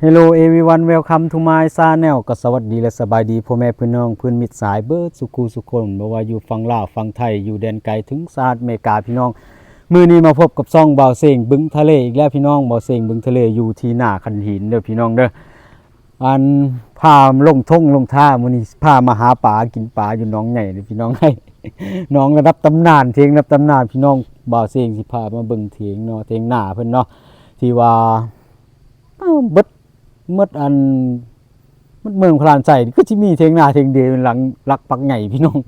Hello everyone welcome to my channel ก็สวัสดีและสบายดีพ่อแม่พี่น้องเพื่อนมิตรสายเบิร์ดสุขุสุคนบ่ว่าอยู่ฝั่งลาวฝั่งไทยอยู่แดนไกลถึงสหรัฐอเมริกาพี่น้อง มื้อนี้มาพบกับซ่องเบาเสงบึงทะเลอีกแล้วพี่น้องเบาเสงบึงทะเลอยู่ที่หน้าคันหินเด้อพี่น้องเด้ออันพาลงท่งลงท่ามื้อนี้พามาหาปลากินปลาอยู่น้องใหญ่เด้อพี่น้องให้น้องระดับตำนานเทียงระดับตำนานพี่น้องเบาเสงสิพามาเบิ่งเถียงเนาะเถียงหน้าเพิ่นเนาะที่ว่าเบิด มื่อันเมื่อเมืองพลานใส่ก็ที่มีเทงหนาเทงเดียวหลังรักปักใหญ่พี่น้อง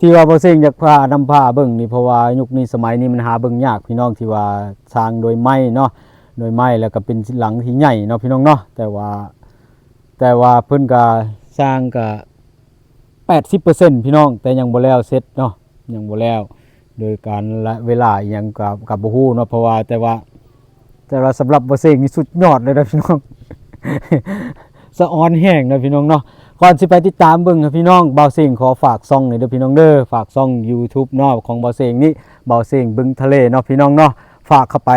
ที่ว่าบ่เซ็งอยากพานำพาเบิ่งนี่เพราะว่ายุคนี้สมัยนี้มันหาเบิ่งยากพี่น้องที่ว่าสร้างโดยไม้เนาะโดยไม้แล้วก็เป็นหลังที่ใหญ่เนาะพี่น้องเนาะแต่ว่า แต่ว่าเพิ่นก็สร้างก็80%พี่น้อง แต่ยังบ่แล้วเสร็จเนาะยังบ่แล้ว โดยการละเวลาอิหยังกับกับบ่ฮู้เนาะเพราะว่าแต่ว่า แต่ว่าสำหรับบ่เซ็งนี่สุดยอดเลยนะพี่น้อง สะออนแห้งนะพี่น้องเนาะก่อนสิไปติดตามเบิ่งครับพี่น้องเบาเสียงขอฝากซ่องหน่อยเด้อพี่น้องเด้อฝากซ่อง YouTube เนาะของเบาเสียงนี่เบาเสียงบึงทะเลเนาะพี่น้องเนาะฝากเข้าไป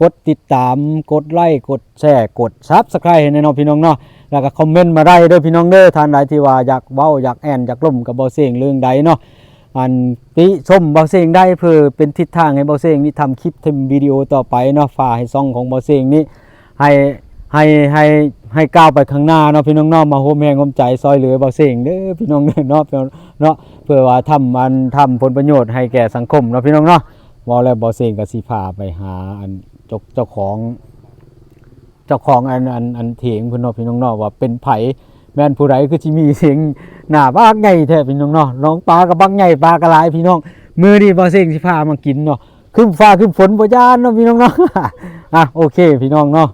กดติดตามกดไลค์กดแชร์กด Subscribe ให้แน่เนาะพี่น้องเนาะแล้วก็คอมเมนต์มาได้เด้อพี่น้องเด้อท่านใดที่ว่าอยากเว้าอยากแอนอยากล่มกับเบาเสียงเรื่องใดเนาะอันติชมเบาเสียงได้เพื่อเป็นทิศทางให้เบาเสียงนี่ทำคลิปทำวิดีโอต่อไปเนาะฝากให้ซ่องของเบาเสียงนี่ให้ ให้ให้ให้ก้าวไปข้างหน้าเนาะพี่น้องเนาะมาโฮมแหงโฮมใจซอยเหลือเบาเสียงเด้อพี่น้องเนาะเนาะเพื่อว่าทำมันทำผลประโยชน์ให้แก่สังคมเนาะพี่น้องเนาะเว่แล้วบาเสียงก็สิพาไปหาอันเจ้าของ เจ้าของอันอันอันเถียงเพิ่นเนาะพี่น้องเนาะว่าเป็นไผแม่นผู้ใดคือสิมีเสียงหน้าบ้ากใหญ่แท้พี่น้องเนาะน้องปลาก็บักใหญ่ปลาก็หลายพี่น้องมื้อนี้บาเสียงสิพามากินเนาะคึ้มฟ้าคึ้มฝนบ่ย่านเนาะพี่น้องเนาะอะโอเค พี่น้องเนาะ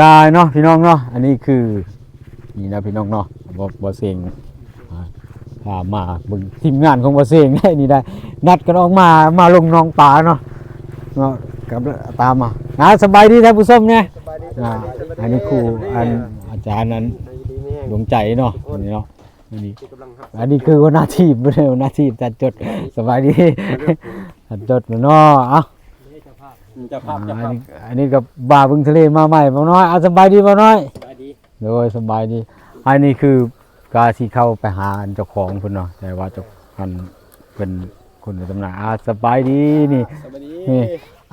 กายเนาะพี่น้องเนาะอันนี้คือนี่นะพี่น้องเนาะบ่บ่เสียงอ่าพามาเบึงทีมงานของบ่เสียงได้นี่ได้ นัดกันออกมามาลงหน้องป่าเนาะเนาะกับตามมานะสบายดีท่านผู้ชมเนี่ยอ่าอันนี้ครูอันอาจารย์นั้นดวงใจเนาะอันนี้เนาะอันนี้อันนี้คือหัวหน้าทีมบ่ได้หัวหน้าทีมจัดจดสบายดีจัดจดเนาะเอ้าจะภาพจะอันภาพนี้อันนี้กับบาบึงทะเลมาใหม่บ่น้อยเอาสบายดีบ่น้อยสบายดีโดยสบายดี อันนี้คือกาที่เข้าไปหาเจ้าของเพิ่นเนาะแต่ว่าเจ้าอันเป็นคนในตำนานอ่าสบายดีนี่สบายดีนี่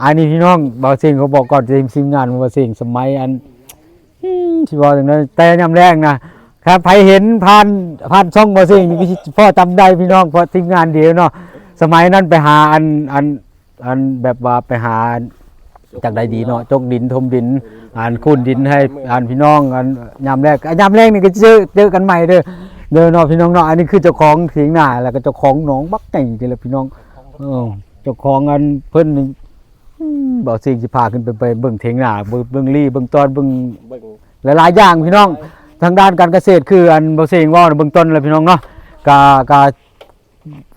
อันนี้พี่น้องบ่าวเซิงเขาบอกก่อนทีมทีมงานบ่าวเซิงสมัยอันอืมสิว่าจังได๋แต่ยามแรกนะครับใครเห็นผ่านผ่านช่องบ่าวเซิงนี่ก็สิพ่อจำได้พี่น้องเพราะทีมงานเดียวเนาะสมัยนั้นไปหาอันอัน อันแบบว่าไปหาจากใดดีเนาะจกดินทมดินอ่านคูนดินให้อ่านพี่น้องอ่านยามแรกอะยามแรกนี่ก็เจอเจอกันใหม่เด้อเด้อเนาะพี่น้องเนาะอันนี้คือเจ้าของเถียงนาแล้วก็เจ้าของหนองบักไก่นี่แหละพี่น้องเออเจ้าของอันเพิ่นนี่อืมบอกสิ่งสิพาขึ้นไปไปเบิ่งเถียงนาเบิ่งเบิ่งลี่เบิ่งตอนเบิ่งเบิ่งหลายๆอย่างพี่น้อง ทางด้านการเกษตรคืออันบ่เสียงเว้าในเบื้องต้นเลยพี่น้องเนาะกากา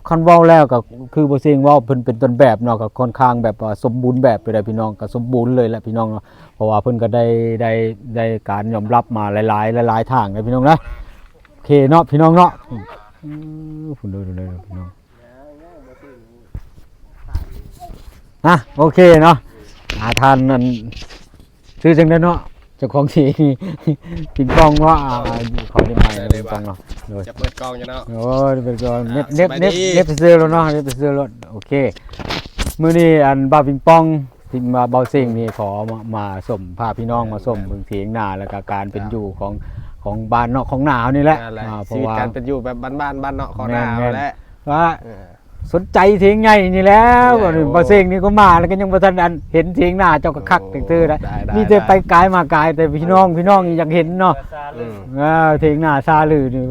คันเว้าแล้วก็คือบ่เสียงเว้าเพิ่นเป็นต้นแบบเนาะก็ค่อนข้างแบบว่าสมบูรณ์แบบไปเลยพี่น้องก็สมบูรณ์เลยแหละพี่น้องเนาะเพราะว่าเพิ่นก็ได้ได้ได้การยอมรับมาหลายๆหลายๆทางเลยพี่น้องนะโอเคเนาะพี่น้องเนาะอืมพุ่นเด้อเด้อเด้อพี่น้องอะโอเคเนาะอาทานนั่นชื่อจังได๋เนาะ จ้าของทีปิงปองว่าอ่าขอได้ไหมปิงปองเนาะโดยจะเปิดกล้องอยู่เนาะโอ้ยเป็นก่อนเน็บอ่าเน็บสบายเน็บดีเน็บไปซื้อแล้วเนาะเน็บไปซื้อแล้วโอเคมื้อนี้อันบ่าวปิงปองที่มาเบาเสียงนี่ขอมามาส่มพาพี่น้องมาส่มเบิ่งเถียงนาแล้วก็การเป็นอยู่ของของบ้านเนาะของหนาวนี่แหละนั่นแหละอ่าเพชีราะวิตว่าการเป็นอยู่แบบบ้านๆบ้านเนาะขอหน้าแม่นๆแหละว่าเออ สนใจเทียงใหญ่นี่แล้วใหญ่โอ้ บ่เซงนี่ก็มาแล้วก็ยังบ่ทันอันเห็นเทียงหน้าเจ้าก็คักโอ้ตื้อๆนะได้ได้มีแต่ได้ไปไกลมาไกลแต่พี่น้องพี่น้องอยากเห็นเนาะอืมอ่าเทียงหน้าซาลือนี่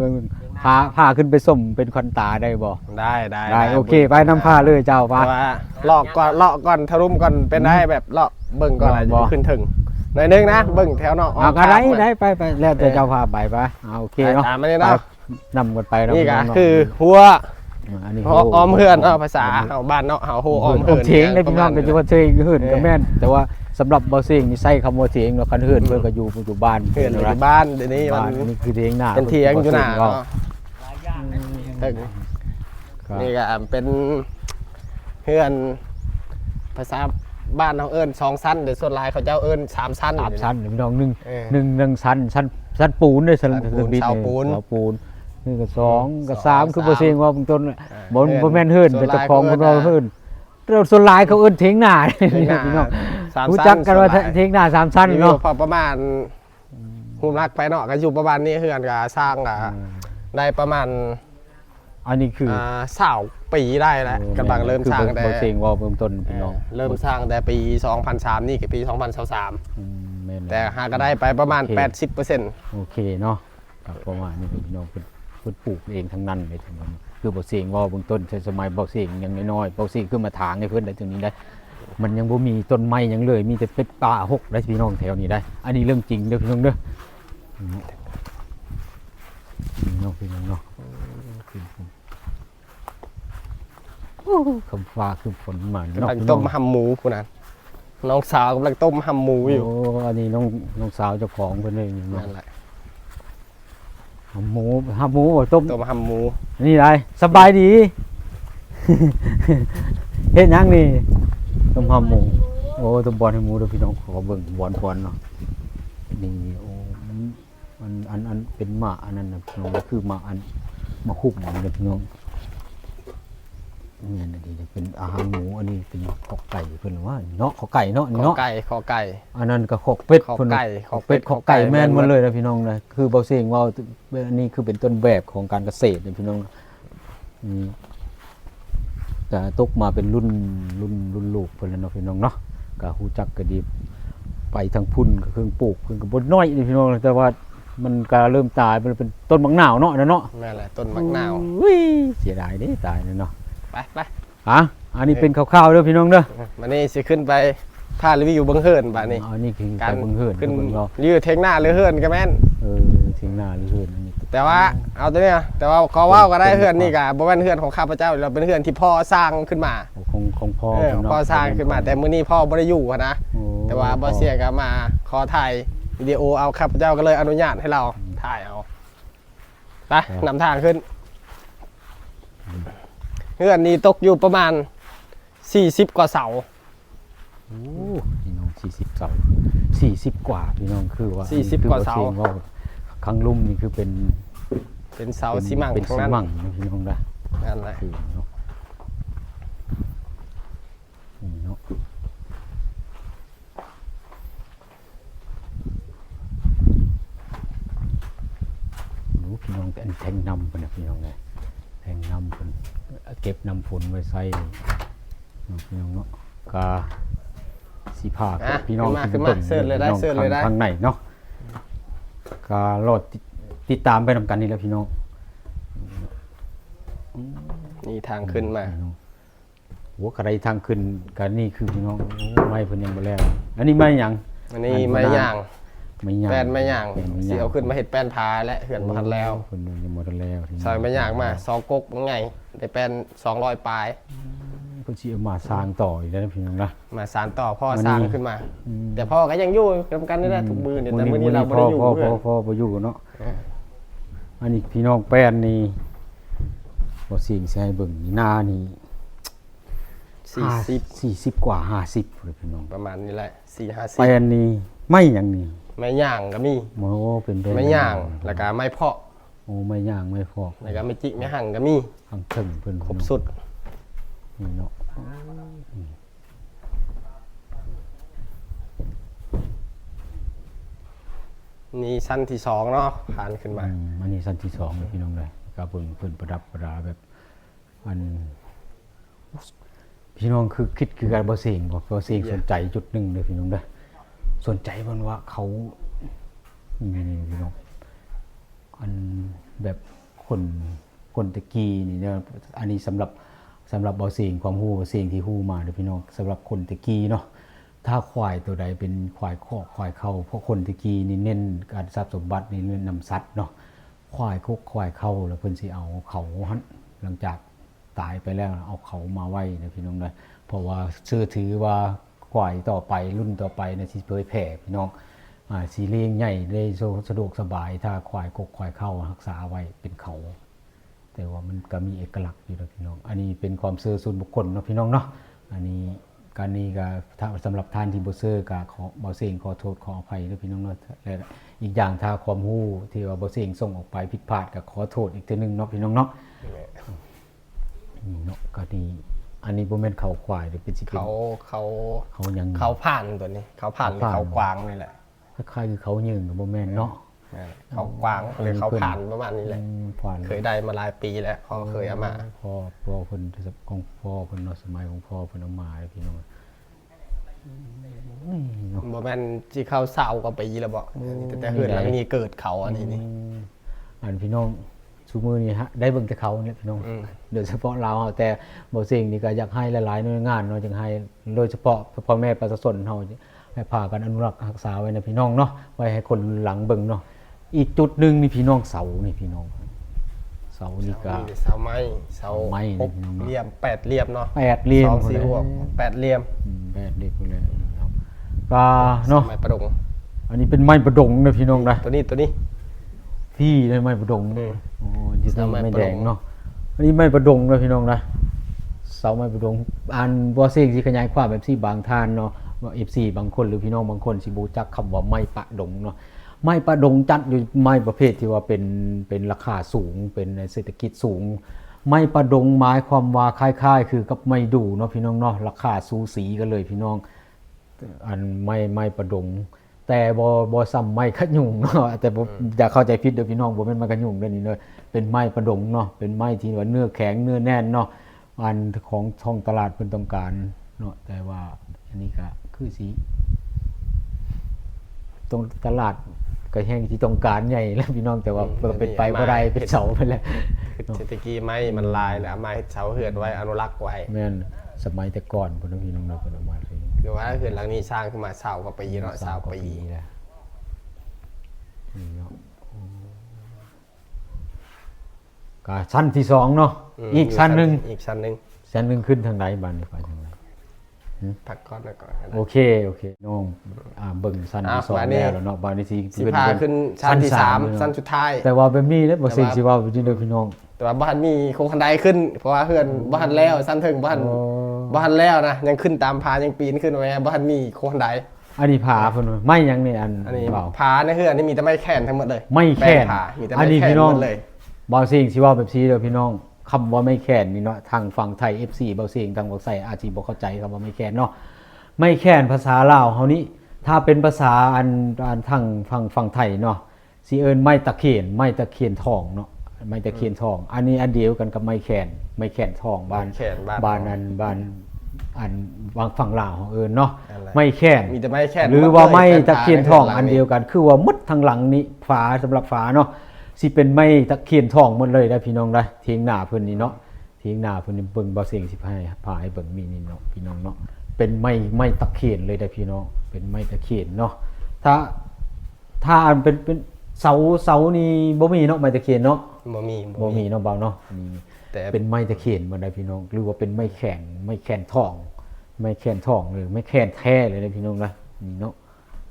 พาพาขึ้นไปส่มเป็นควันตาได้บ่ได้ได้ได้โอเคไปนำพาเลยเจ้าเพพาราะว่าเลาะก่อนเลาะก่อนทะลุมก่อนเป็นได้แบบเลาะเบิ่งก่อนอะไรบ่จะขึ้นถึงหน่อยนึงนะเบิ่งแถวเนาะเอาก็ได้ข้ามปได้ไปไปแล้วแต่เจ้าพาไปไปเอาโอเคเนาะตามมานี่เนาะ นำกันไปเนาะนี่ก็พี่งเาะ คือหัว อันนี้หัวออมเฮือนเนาะภาษาเฮาบ้านเนาะเฮาหัวออมอเฮืมอนเถียงได้พี่น้องก็จะว่าเถียงเฮือนก็แม่นแต่ว่าสำหรับบ่เสียงนี่ใส่คำว่าเถียงเนาะคันเฮือนเพิ่นก็อยู่อยู่บ้านเฮือนอยู่นะที่บ้านเดี๋ยวนี้มับ้านนนี่คือเถียงหน้าเป็นเถียงอยู่หน้าเนาะเนาะถึงครับนี่ก็เป็นเฮือนภาษาบ้านเฮาเอิ้นสองชั้นเดี๋ยวส่วนหลายเขาเจ้าเอิ้นสามชั้นสามชั้นพี่น้องหนึ่งเออหนึ่งหนึ่งชั้นชั้นชั้นปูนด้วยชั้นชั้นปูนดิเสาปูนเสาปูน นี่ก็สองก็สองสามคือสามบ่เสียงว่าเบื้องต้นบ่เฮือนบ่แม่นเฮือนส่เป็วนนเจ้าของหลายเพิ่นว่าเขาเอิ้เฮือนนเราส่วนหลายเขาเอิ้นเถียงหน้าเถียงหน้าพี่น้องสามรู้ชั้นจักกันว่าส่วนหลายเถียงหน้าสามชั้นนี่อยู่เนาะพอประมาณภูมิรักไปเนาะก็อยู่ประมาณนี้เฮือนก็สร้างก็ได้ประมาณอันนี้คืออ่าสาวปีได้แล้วกำลังเริ่มสร้างคือแต่บ่เสียงว่าเบื้องต้นพี่น้องเริ่มสร้างแต่ปี 2003 นี่กับปี 2023อืมแม่นล้วแต่หาก็ได้ไปประมาณโอเค80%โอเคเนาะครับประมาณนี้พี่น้อง เพิ่นเพิ่นปลูกเองทั้งนั้นเลยทั้งนั้นคือบ่เสียงว่าเบื้องต้นใช้สมัยบ่เสียงยังน้อยๆบ่เสียงขึ้นมาถางให้เพิ่นได้ตรงนี้ได้ มันยังบ่มีต้นไม้หยังเลย มีแต่เป็ดป่าหกได้พี่น้องแถวนี้ได้ อันนี้เรื่องจริงเด้อพี่น้องเด้อพี่น้องพี่น้องเนาะโอ้คำฟ้าคือฝนมาเนาะกำลังพี่น้ต้องมหำหมูผู้นั้นน้องสาวกำลังต้มหำหมูอยู่โอ้อันนี้น้องน้องสาวเจ้าของเพิ่นเองเนาะนั่นแหละ หำหมูหำหมูบ่ต้ม ต้มหำหมูนี่ไรสบายดี เฮ็ดหยังนี่ต้มหำหมู โอ้ต้มบอลให้หมูเด้อพี่น้องขอเบิ่งบอลบอลเนาะนี่โอ้มันอันอันเป็นหมาอันนั้นนะพี่น้องคือหมาอันหมาหุบมันเด้อพี่น้อง นี่อันนี้จะเป็นอาหารหมูอันนี้เป็นขอกไก่เพิ่นว่าเนาะขอกไก่เนาะขอเนาะไก่ขอไก่ อันนั้นก็ขอกเป็ดขอกเพิ่นว่าไก่ขอกเป็ดขขออกกไก่ไก่แม่นแม่นหมดเลยนะพี่น้องนะคือเบาเสียงว่าอันนี้คือเป็นต้นแบบของการเกษตรนะพี่น้องอืมแต่ตกมาเป็นรุ่นรุ่นรุ่นลูกเพิ่นแล้วเนาะพี่น้องเนาะก็ฮู้จักก็ดีไปทางพุ่นก็เครื่องปลูกเพิ่นก็บ่น้อยนี่พี่น้องแต่ว่ามันก็เริ่มตายมันเป็นต้นมะนาวเนาะนะเนาะนั่นแหละต้นมะนาวอุ้ยเสียดายเด้ตายเลยเนาะ ไปไปอะอันนี้เป็นคร่าวๆเด้อพี่น้องเด้อมานี่สิขึ้นไปท่ารีวิวเบังเฮิร์นบ้านี้อันนี้คือการการเบิ่งเฮือนขึ้นเบิ่งเรายืดเทงหน้าหรือเฮิร์นก็แม่นเออทิ้งหน้าหรือเฮือนอันนี้แต่ว่าเอาตัวเนี้ยแต่ว่าขอว่าวก็ได้เฮือนนี่กะบ่แม่นเฮือนของข้าพเจ้าเราเป็นเฮือนที่พ่อสร้างขึ้นมาของของพ่อเออเพิ่นเนะพ่อสร้างขึ้นมา แต่มื้อนี้พ่อบ่ได้อยู่อะนะโอ้แต่ว่าบอเสียก็มาขอถ่ายวิดีโอเอาข้าพเจ้าก็เลยอนุญาตให้เราถ่ายเอาไปนำทางขึ้น เฮือนนี้ตกอยู่ประมาณ 40 กว่าเสา โอ้พี่น้องสี่สิบเสาสี่สิบกว่าพี่น้องคือว่า40คืกว่าเสาสียงว่าครั้งลุ่มนี่คือเป็นเป็นเสาเป็นซีมังเป็นทั้งซีนั้นมังนะพี่น้องนะนั่นแหละคือเนาะนี่เนาะรู้พี่น้องแต่อันแทงนำเพิ่นนะพี่น้องเลย แทงนำเพิ่นเก็บนำฝนไว้ใส่เนาะพี่น้องเนาะกาสีผ้าอะพี่น้องขึ้นมาขึ้นมาเสิร์ชเลยได้พี่น้องเสิร์ชเลยได้ทางไหนเนาะกาโหลดติดติดตามไปนำกันนี่แหล้วพี่น้องนี่ทางขึ้นมาหัวกระไดทางขึ้นกันนี่คือพี่น้องโอ้ไม่เพิ่นยังบ่แล้ว อันนี้ไม่หยังอันนี้ไม้ย่าง ไม่หยังแป้นไม้ย่างแป้นไม้สิย่างเอาขึ้นมาเฮ็ดแป้นพาและเหือนบ่ทันแล้วเพิ่นยังบ่ทันแล้วทีนี้ซอยไม้ย่างมาสองก๊กว่าไงได้แป้น200ปลายเพิ่นสิเอามาสร้างต่ออีกแล้วนะพี่น้องนะมาสารต่อพ่อวันนี้สร้างขึ้นมา แต่พ่อก็ยังอยู่นํกันนี่แหละทุกมือเนี่ยแต่มื้อนี้เราบ่ได้อยู่พ่อเพื่พ่ออนพ่อบ่อยู่เนาะเอออันนี้พี่น้องแป้นนี่บ่สิ่งสิให้เบิ่งนี่หน้านี่40สี่สิบกว่า50เลยพี่น้องประมาณนี้แหละ4 50แป้นนี่ไม่หยังนี่ ไม้ย่างก็มีโอ้เป็นแป้นไม้ย่างแล้วก็ไม้เพาะโอ้ไม่ย่างไม่ฟอกแล้วก็ไม้จิกไม้หั่งก็มีทั้งเทิงเพิ่นครบสุดนี่เนาะนี่ชั้นที่สองเนาะผ่านขึ้นมาอืมอันนี้สั้นที่สองเลยพี่น้องเลยก็เพิ่นเพิ่นประดับประดาแบบอันพี่น้องคือคิดคือการบ่เสียงบ่บ่เสียงสนใจจุดหนึ่งเลยพี่น้องเด้อ สนใจมันว่าเขานี่นี่พี่น้องอันแบบคนคนตะกี้นี่เนาะอันนี้สำหรับสำหรับบ่เสียงความฮู้บ่เสียงที่ฮู้มาเด้อพี่น้องสำหรับคนตะกี้เนาะถ้าควายตัวใดเป็นควายคอกควายเข้าเพราะคนตะกี้นี่เน้นการทรัพย์สมบัตินี่เน้นนำสัตว์เนาะควายคุกควายเข้าแล้วเพิ่นสิเอาเขาหันหลังจากตายไปแล้วเอาเขามาไว้นะพี่น้องเด้อเพราะว่าเชื่อถือว่า ควายต่อไปรุ่นต่อไปเนะสิเผยแผ่พี่น้องอ่าสีเลี้ยงใหญ่ได้สะดวกสบาย ถ้าควายกกควายเข้ารักษาไว้เป็นเขา แต่ว่ามันก็มีเอกลักษณ์อยู่แล้วพี่น้อง อันนี้เป็นความเชื่อส่วนบุคคลเนาะพี่น้องเนาะอันนี้การนี้ก็ถ้าสำหรับท่านที่บ่เชื่อก็ขอบ่เสียงขอโทษขออภัยด้วยพี่น้องเนาะและอีกอย่างถ้าความรู้ที่ว่าบ่เสียงส่งออกไปผิดพลาดก็ขอโทษอีกทีนึงเนาะพี่น้องเนาะนี่เนาะก็ดี อันนี้บ่แม่นเขาควายหรือเป็นสิเป็นเขาเขาเขาหยังเขาผ่านตัวนี้เขาผ่านหรือเขาผ่านเขากวางนี่แหละคล้ายๆคือเขายืนก็บ่แม่นเนาะนั่นแหละเขากวางหรือเขาผ่านประมาณนี้แหละอืมผ่านเคยได้มาหลายปีแล้วพอเคยเอามาพ่อพ่อเพิ่นของพ่อเพิ่นเนาะสมัยของพ่อเพิ่นเอามาเลยพี่น้องอืมเนาะบ่แม่นที่เขาเศร้าก็ปีแล้วบ่อันนี้แต่แต่เฮือนหลังนี้เกิดเขาอันนี้นี่อันพี่น้อง ชูมือนี่ฮะได้เบิ่งแต่เขาเนี่ยพี่น้องอืม โดยเฉพาะเราเอาแต่บ่สิ่งนี่ก็อยากให้หลายๆหน่วยงานเนาะจังให้โดยเฉพาะพ่อแม่ประชาชนเฮาให้พากันอนุรักษ์รักษาไว้นะพี่น้องเนาะไว้ให้คนหลังเบิ่งเนาะอีกจุดหนึงนี่พี่น้องเสานี่พี่น้อง เสานี่ก็เสาไม้เสาไม้หกนี่เนาะเหลี่ยมแปดเหลี่ยมเนาะแปดเหลี่ยมสองพุ่นสี่แหละหัวแปดเหลี่ยมอืมแปดเหลี่ยมพุ่นเลยเนาะก็เนาะ ไม้ประดงอันนี้เป็นไม้ประดงนะพี่น้องนะ ตัวนี้ตัวนี้ พี่ได้ไม้ประดงอืมอ๋อจิตเสาไม้ไม้ประแดดงงเนาะอันนี้ไม้ประดงนะพี่น้องนะเสาไม้ประดงอันบ่เซงสิขยายความแบบที่บางท่านเนาะว่า FC บางคนหรือพี่น้องบางคนสิบ่จักคำว่าไม้ประดงเนาะไม้ประดงจัดอยู่ไม้ประเภทที่ว่าเป็นเป็นราคาสูง เป็นเศรษฐกิจสูง ไม้ประดงหมายความว่าคล้ายๆ คือกับไม้ดูเนาะพี่น้องเนาะราคาสูสีกันเลยพี่น้อง อันไม่ไม่ประดง แต่บอบอซ้ำไม่ขะยุงเนาะแต่บ่อย่าเข้าใจผิดเด้อพี่น้องบ่แม่นไม้ขะยุงเด้อนี่เด้อเป็นไม้ประดงเนาะเป็นไม้ที่ว่าเนื้อแข็งเนื้อแน่นเนาะอันของท้องตลาดเพิ่นต้องการเนาะแต่ว่าอันนี้ก็คือสิตรงตลาดก็แห้งที่ต้องการใหญ่แล้วพี่น้องแต่ว่าอืมเป็นไปบ่ได้เป็นเสาไปแล้วเศรษฐกิจไม้มันลายแล้วเอาไม้เสาเหือนไว้อนุรักษ์ไว้แม่นสมัยแต่ก่อนพุ่นนะพี่น้องเนาะเพิ่นเอามา เลยคือว่าเหือนหลังนี้สร้างขึ้นมาเสากว่าปีเนาะเสากว่าปีแล้วนี่เนาะก็ชั้นที่สองเนาะมอีกชั้นหนึ่งอีกชั้นหนึ่งชั้นหนึ่งขึ้นทางไหนบ้านนี่ไปทางไหนพักก่อนแล้วก่อนโอเคโอเคน้องอ่าเบิ่งชั้นอะที่สองมานี่แล้วเนาะบ้านนี้สิสิพาขึ้นชั้นที่สามชั้นสุดท้าย แต่ว่าแบบนี้เนี่ยบ่สิ่งแต่ว่าสิว่าพี่เด้อพี่น้อง แต่ว่าบ้านมีโครงคันไดขึ้น เพราะว่าเฮือนบ้านแล้วสั้นถึงบ้านโอ้ บ้านแล้วนะยังขึ้นตามพายังปีนขึ้นไว้บ้านมีโครงคันไดอันนี้ผาเพิ่นว่าไม่หยังนี่อันอันนี้เปล่าพาในเฮือนนี่มีแต่ไม้แขนทั้งหมดเลยไม่แค่นป้งผามีแต่อันไม้นี้แขนพี่น้องหมดเลยบางสิ่งสิว่าแบบนี้เด้อพี่น้องคำว่าไม่แค้นนี่เนาะทางฝั่งไทย FC บางสิ่งทางฝั่งไทยอาจสิบ่เข้าใจคำว่าไม่แค้นเนาะไม่แค้นภาษาลาวเฮานี้ถ้าเป็นภาษาอันอันทางฝั่งฝั่งไทยเนาะสิเอิ้นไม้ตะเคียนไม้ตะเคียนทองเนาะ ไม้ตะเคียนทอง อันนี้อันเดียวกันกับไม้แค้นไม้แค้นทองบ้านไม้แขนบ้าน บ้านอันบ้านอันบางฝั่งลาวของเอิ้นเนาะนั่นแหละไม่แค้นมีแต่ไม้แขนหรือหมดเลยว่าไม้แขนตะเคียนทองหลังอันนี่เดียวกัน คือว่าหมดทางหลังนี้ฝาสำหรับฝาเนาะสิเป็นไม้ตะเคียนทองหมดเลยได้พี่น้องได้เทียงหน้าเพิ่นนี่เนาะเทียงหน้าเพิ่นนี่เบิ่งบ่เสียงสิพายพาให้เบิ่งมีนี่เนาะพี่น้องเนาะเป็นไม้ไม้ตะเคียนเลยได้พี่น้องเป็นไม้ตะเคียนเนาะถ้า ถ้าอันเป็นเป็นเสาเสานี่บ่มีเนาะไม้ตะเคียนเนาะ บ่มีบ่มีเนาะเบาเนาะนี่แต่เป็นไม้ตะเคียนบ่ได้พี่น้อง หรือว่าเป็นไม้แข็งไม้แข็งทอง ไม้แข็งทองหรือไม้แข็งแท้เลยนะพี่น้องนะนี่เนาะ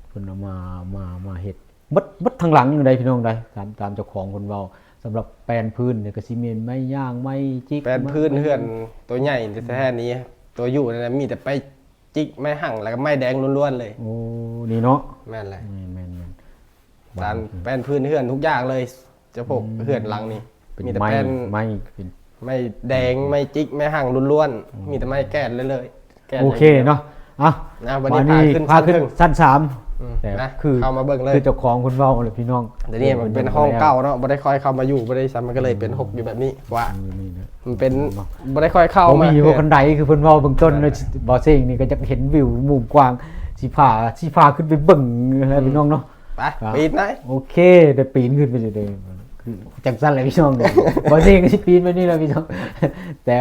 เพิ่นเอามามามาเฮ็ดบัดบัดทางหลังอยู่ใดพี่น้องใดตามตามเจ้าของเพิ่นเว้าสำหรับแปลนพื้นเนี่ยก็สิมีไม้ย่างไม้จิกแปลนพื้นเฮือนตัวใหญ่แท้ๆนี้ ตัวอยู่นั่นนะมีแต่ไปจิกไม้หั่งแล้วก็ไม้แดงล้วนๆเลยโอ้นี่เนาะแม่นเลยแม่นแม่นจานแปลนพื้นเฮือนทุกอย่างเลย เจะพกเฮือนหลังนี่เป็นมีแต่ไม้แปลนไม้เป็น ไม้แดงไม้จิกไม้หั่งล้วนๆมีแต่ไม้แก้นเลยเลยแก้นโอเคเนาะอะนะวันนี้พาขึ้นพาขึ้นชั้นชั้นสามอืมแต่นะคือเข้ามาเบิ่งเลย คือเจ้าของคนเว้าเลยพี่น้องแต่นี่มันเป็นห้องเก่าเนาะบ่ได้ค่อยเข้ามาอยู่บ่ได้ซ้ำมันก็เลยเป็นหกอยู่แบบนี้ว่าเออนี่นะ มันเป็นบ่ได้ค่อยเข้าบ่มามีพวกกันไดคือเพิ่นเว้าเบื้องต้นเลยบ่เซ็งนี่ก็จะเห็นวิวมุมกว้างสิพาสิพาขึ้นไปเบิ่งอะไรพี่น้องเนาะไปครับปีนไหน โอเคได้ปีนขึ้นไปเลยคือ จังสั้นเลยพี่น้องเนี่ยบอเซงก็สิปีนไปนี่แหละพี่น้องแต่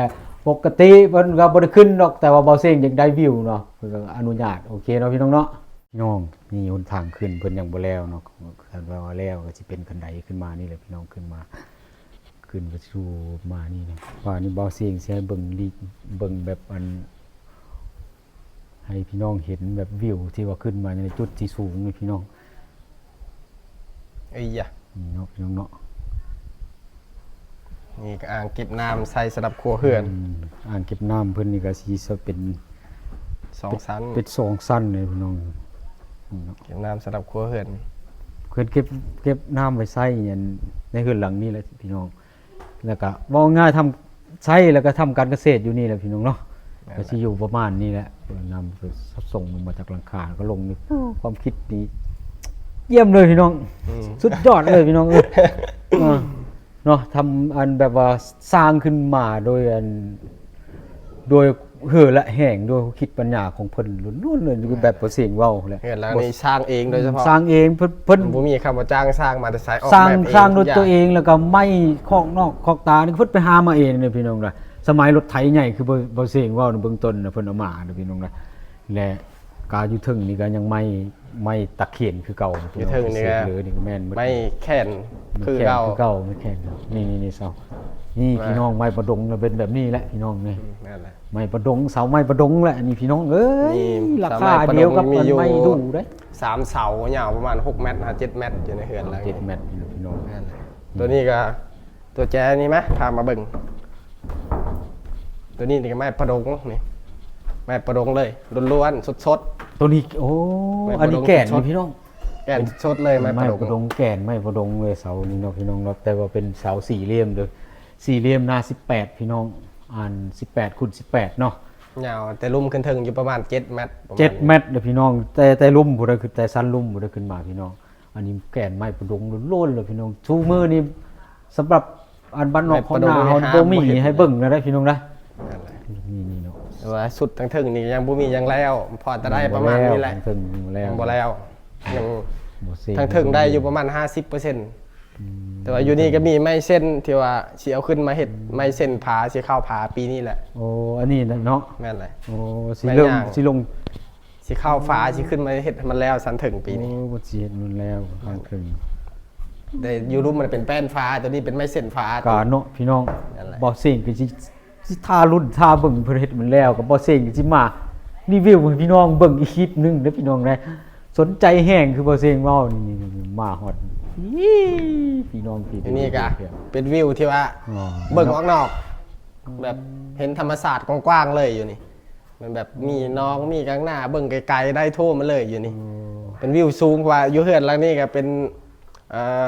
ปกติเพิ่นก็บ่ได้ขึ้นหรอกแต่ว่าบอเซงอยากได้วิวเนาะเพิ่นก็อนุญาตโอเคเนาะพี่น้องเนาะพี่น้องมีหนทางขึ้นเพิ่นยังบ่แล้วเนาะคันว่าแล้วก็สิเป็นคันไดขึ้นมานี่แหละพี่น้องขึ้นมา ขึ้นไปสู่มานี่นะว่านี่บอเซงสิให้เบิ่งลีเบิ่งแบบอัน ให้พี่น้องเห็นแบบวิวที่ว่าขึ้นมาในจุดที่สูงนี่พี่น้องไอ้ยะนี่เนาะพี่น้องเนาะ นี่ก็อ่างเก็บน้ำใส่สำหรับครัวเฮือนอืมอ่างเก็บน้ำเพิ่นนี่ก็สิจะเป็นสองชั้นเป็นสองสั้นเลยพี่น้องนี่เนาะเก็บน้ำสำหรับครัวเฮือนเพิ่นเก็บเก็บน้ำไว้ใช้อันในเฮือนหลังนี้แหละพี่น้อง แล้วก็เว้าง่ายทำใช้แล้วก็ทำการเกษตรอยู่นี่แหละพี่น้องเนาะก็สิอยู่ประมาณนี้แหละเพิ่นนำไปส่งลงมาจากหลังคาก็ลงนี่ความคิดนี้ เยี่ยมเลยพี่น้องอืมสุดยอดเลยพี่น้องเออ เออเนาะทำอันแบบว่าสร้างขึ้นมาโดยอันโดยเหือและแห่งโดยคิดปัญญาของเพิ่นล้วนๆเลยคือแบบบ่เสียงเว้าแหละเฮือนหลังนี้สร้างเองโดยเฉพาะสร้างเองเพิ่นเพิ่นบ่มีคำว่าจ้างสร้างมาแต่ใช้ออกสร้างแบบเองสร้างด้วยทุกตัวย่เองแล้วก็ไม่คอกนอกคอกตานี่เพิ่นไปหามาเองเนี่ยพี่น้องนะสมัยรถไถใหญ่คือบ่บ่เสียงเว้าในเบื้องต้นน่ะเพิ่นเอามาเด้อพี่น้องนะและ กาอยู่ถึงนี่ก็ยังไม่ไม่ตะเขียนคือเก่าพี่อยู่น้องเทิงนี่เสียก็เลยนี่ก็แม่นหดไม่แค่นคือไม่แข็งเราคือเก่าไม่แข็งครับนี่นี่นี่เสานี่ว่าพี่น้องไม้ประดงเราเป็นแบบนี้แหละพี่น้องนี่นั่นแหละ ไม้ประดงเสาไม้ประดงแหละนี่พี่น้องเอ้ยนี่ราเสาคาไม้ประดงเดียวกับมีมันอยู่ไม่ดูได้สามเสายาวประมาณ6เมตรนะ7เมตรอยู่ในเฮือนหลังเจ็ดนี้เมตรพี่น้อง นั่นแหละตัวนี้ก็ ตัวแจนี่ไหมพามาเบิ่งตัวนี้นี่ก็ไม้ประดงนี่ไม้ประดงเลยล้วนๆสด ตัวนี้โอ้ไม้ประดง อันนี้แก่นชดนี่พี่น้องๆแก่นสดเลยไม้ไม้ประดงประดงแก่นไม้ประดงเลยเสานี่เนาะพี่น้องเนาะแต่ว่าเป็นเสาสี่เหลี่ยมเลยสี่เหลี่ยมหน้าสิบแปดพี่น้องอ่านสิบแปดคูณสิบแปดเนาะยาวแต่ลุ่มขึ้นถึงอยู่ประมาณ7เมตรประาณเจ็ดนี้เมตรเด้อพี่น้อง แต่แต่ลุ่มบ่ได้คือแต่สั้นลุ่มบ่ได้ขึ้นมาพี่น้อง อันนี้แก่นไม้ประดงล้วนๆเลยพี่น้องชูมือนี่สำหรับอันบ้านนอกของนาเฮาบ่มีให้เบิ่งนะได้พี่น้องนะ นั่นแหละนี่นี่เนาะแต่ ว่าสุดทั้งถึงนี่ยังบ่มียังแล้ว พอจะได้ประมาณนี้แหละถึงแล้วยังบ่แล้วยังบ่เซ็ทั้งถึงได้อยู่ประมาณ 50%แต่ว่าอยู่นี่ก็มีไม้เส้นที่ว่าสิเอาขึ้นมาเฮ็ดไม้เส้นผาสิเข้าผาปีนี้แหละโอ้อันนี้นะเนาะแม่นเลยโอ้สิเริ่มแม่นย่างสิลงสิเข้าฝาสิขึ้นมาเฮ็ดให้มันแล้วสันถึงปีนี้โอ้บ่สิเฮ็ดมันแล้วทางถึงแต่ยูรูปมันเป็นแป้นฟ้าตัวนี้เป็นไม้เส้นฟ้ากาเนาะพี่น้องนั่นแหละบ่เซ็งก็ สิสิทารุ่นทาเบิ่งเพิ่นเฮ็ดมันแล้วก็บ่เซ็งก็สิมารีวิวให้พี่น้องเบิ่งอีกคลิปหนึงเด้อพี่น้องนะสนใจแห้งคือบ่เซ็งเว้านี่ๆๆมาฮอดอีพี่น้องพี่อันนี้ก็เป็นวิวที่ว่าอ๋อเบิ่งออกนอก แบบเห็นธรรมศาสตร์กว้างๆเลยอยู่นี่ มันแบบมีน้องมีกลางหน้า เบิ่งไกลๆได้ทั่วมาเลยอยู่นี่ เป็นวิวสูงกว่าอยู่เฮือนหลังนี้ก็เป็นเอ่อ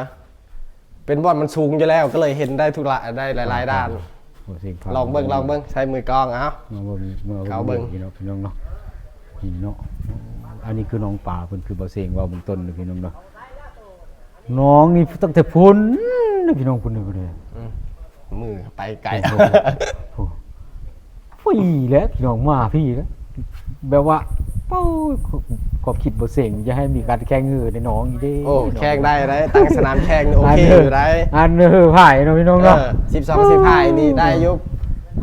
เป็นบ่อนมันสูงอยู่แล้วก็เลยเห็นได้ทุกละได้หลาย ๆ ด้าน บ่เซ็งพาลองเบิ่งลองเบิ่งใช้มือกล้องเอามาเบิ่งมาเขาเบิ่ง พี่น้องพี่น้องเนาะนี่เนาะอันนี้คือน้องป่าเพิ่นคือบ่เซ็งเว้าเบื้องต้นเด้อพี่น้องเนาะน้องนี่ตั้งแต่พุ่นเด้อพี่น้องพุ่นเด้อพุ่นเด้ออืมมือไปไกล โอ้พี่แล้วพี่น้องมาพี่แล้วแบบว่าเป้า ก็คิดบ่เสียงจะให้มีการแข่งเงือในน้องอีเด้โอ้แข่งได้ได้ตั้งสนามแข่งนี่โอเคอยู่ได้อันเออผ่ายเนาะพี่น้องเอเนาะอสิบสองสิบห้านี่ได้อยุบ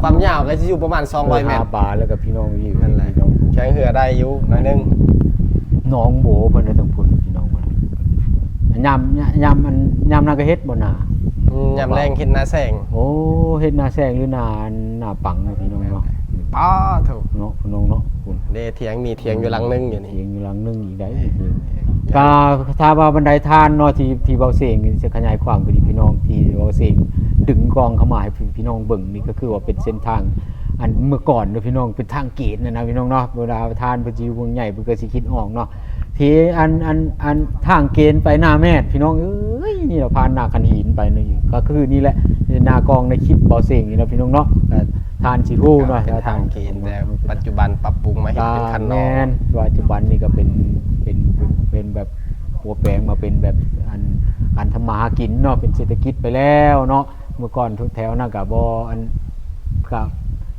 ความยาวก็จะอยู่ประมาณ200เมตรบาทแล้วก็พี่น้องอยู่นั่นแหละพี่น้องแข่งเหือได้อยู่หน่อยหนึงน้องโบเพิ่นได้ทั้งพุ่นพี่น้องมายามยามมันยามนาก็เฮ็ดบ่นาอืมยำแรงเห็นหน้าแสงโอ้เฮ็ดหน้าแซงหรือหน้าหน้าปังเนาะพี่น้องเนาะ ป้อถูกเนาะพี่น้องเนาะคุณเดเถียงมีเถียงอยู่หลังนึงอยู่นี่เถียงอยู่หลังนึงอีกได้อีกทีก็ถ้าว่าบันไดทานเนาะที่ที่เบาเสียงนี่จะขยายความไปที่พี่น้องที่เบาเสียงดึงกองเข้ามาให้พี่น้องเบิ่งนี่ก็คือว่าเป็นเส้นทาง อันเมื่อก่อนเนาะพี่น้องเป็นทางเกตนะนะพี่น้องเนาะเวลาทานไปจีวงใหญ่เพิ่นก็สิคิดออกเนาะที่อันอันอันทางเกณฑ์ไปหน้าแม่พี่น้องเอ้ยนี่เราผ่านหน้าคันหินไปนี่ก็คือนี่แหละหน้ากองในคลิปเบาเสียงนี่เนาะพี่น้องเนาะก็ ทานสิฮู้เนาะเป็นทางเกณฑ์แต่ปัจจุบันปรับปรุงมาเห็นเป็นคันนองแม่นปัจจุบันนี่ก็เป็นเป็นเป็นแบบหัวแปลงมาเป็นแบบอันอันทำมาหากินเนาะเป็นเศรษฐกิจไปแล้วเนาะเมื่อก่อนทุกแถวน่ะก็บ่อันก็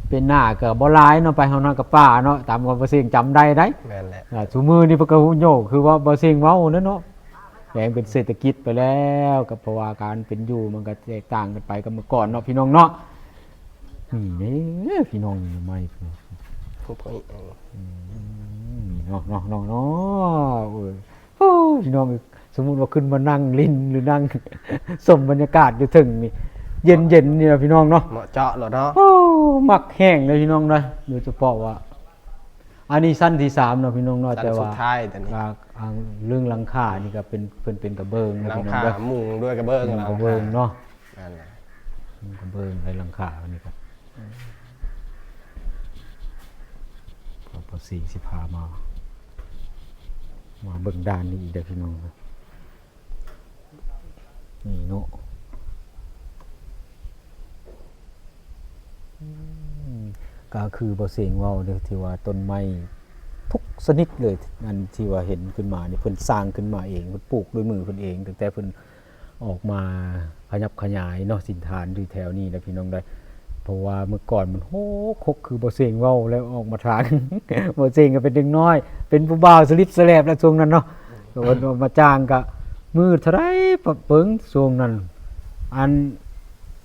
เป็นหน้าก็บ่หลายเนาะไปเฮานากับป้าเนาะตามความบ่เสียงจำได้ได้แม่นแหละอ่าซุมือนี่เพิ่นก็ฮู้โยกคือว่าบ่เสียงเว้านั่นเนาะแปลงเป็นเศรษฐกิจไปแล้วกับเพราะว่าการเป็นอยู่มันก็แตกต่างกันไปกับเมื่อก่อนเนาะพี่น้องเนาะ นี่เด้อพี่น้องนี่ไม่พี่น้องทุกคนเนาะเนาะเนาะเนาะเอ้ยโอ้ยพี่น้องสมมุติว่าขึ้นมานั่งลิ้นหรือนั่ง สมบรรยากาศอยู่ถึงนี่เย็นเย็นๆนี่นะพี่น้องเนาะ เหมาะเจาะเหรอเนาะโอ้มักแห้งเลยพี่น้องนะโดยเฉพาะว่า อันนี้สั้นที่สามเนาะพี่น้องเนาะสันแต่สุว่าดท้ายแต่นี้อ่าอ่าเรื่องหลังคานี่ก็เป็นเพิ่นเป็นกระเบิงนะหลังพี่น้องคาเด้อมุงด้วยกระเบื้องหลังกระคาเบิงเนาะนั่นแหละกระเบิงในหลังคาอันนี้ครับ พอพอสี่สิพามา มาเบิ่งด้านนี้อีกเด้อพี่น้องครับนี่เนาะก็คือบ่เสียงว้าเด้อที่ว่าต้นไม้ทุกชนิดเลยอันที่ว่าเห็นขึ้นมานี่เพิ่นสร้างขึ้นมาเองเพิ่นปลูกด้วยมือเพิ่นเองตั้งแต่เพิ่นออกมาขยับขยายเนาะสินฐานอยู่แถวนี้นะพี่น้องได้ เพราะว่าเมื่อก่อนมันโหคกคือบ่เสียงเว้าแล้วออกมาทางบ่เสียงก็เป็นเด็กน้อย เป็นผู้บ่าวสลิปสแลบแล้วช่วงนั้นเนาะก็วันมาจ้างก็มือเท่าไรปะเปิงช่วงนั้น อัน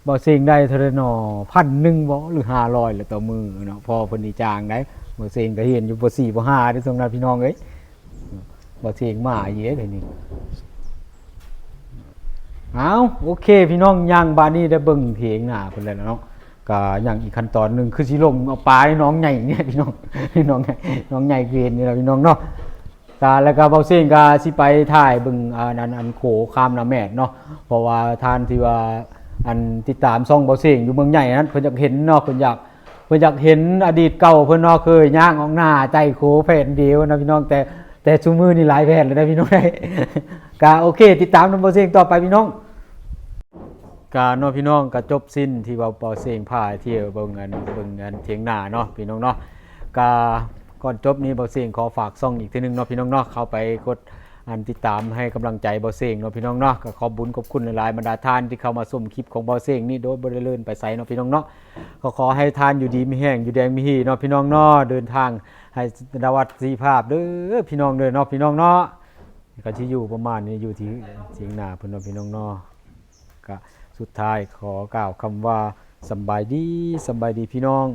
บ่เสียงได้เท่าไรหนอพันหนึ่งบ่หรือ500แล้วต่อมือเนาะพอเพิ่นนี่จ้างได้บ่เสียงก็เห็นอยู่บ่4บ่5ได้ช่วงนั้นพี่น้องเอ้ยบ่เสียงมาเยอีเด้นี่เอาโอเค พี่น้องย่างบานนี้ได้เบิ่งเพลงหน้าเพิ่นแล้วเนาะ ก็อย่างอีกขั้นตอนหนึ่งคือสิลงเอาปลาให้น้องใหญ่เนี่ยพี่น้องพี่น้องใหญ่น้องใหญ่เกรนนี่แหละพี่น้องเนาะตาแล้วก็เบาเส้นก็สิไปถ่ายบึงอันอันโขข้ามน้ำแม่เนาะเพราะว่าทานที่ว่าอันติดตามซ่องเบาเส้นอยู่เมืองใหญ่นั้นเพิ่นอยากเห็นเนาะเพิ่นอยากเพิ่นอยากเห็นอดีตเก่าเพิ่นเนาะเคยย่างออกหน้าใจโขแผ่นเดียวนะพี่น้องแต่แต่ชูมือนี่หลายแผ่นเลยนะพี่น้องได้ก็โอเค ติดตามน้องเบาเส้นต่อไปพี่น้อง การเนาะพี่น้องก็จบสิ้นที่เว่าเปอเสียงพาเที่ยวเบิ่งอันเบิ่งอันเถียงหน้าเนาะพี่น้องเนาะก็ก่อนจบนี้เบาเสียงขอฝากซ่องอีกทีหนึงเนาะพี่น้องเนาะเข้าไปกดอันติดตามให้กำลังใจเบาเสียงเนาะพี่น้องเนาะก็ขอบบุญขอบคุณหลายๆบรรดาท่านที่เข้ามาชมคลิปของเบาเสียงนี่โดยบ่ได้เลื่นไปไสเนาะพี่น้องเนาะก็ขอให้ท่านอยู่ดีมีแห้งอยู่แดงมีฮีเนาะพี่น้องเนาะเดินทางให้ดาวัดสีภาพเด้อพี่น้องเด้อเนาะพี่น้องเนาะก็ที่อยู่ประมาณนี้อยู่ที่เถียงหน้าเพิ่นเนาะพี่น้องเนาะก็ สุดท้ายขอกล่าวคำว่าสบายดีสบายดีพี่น้อง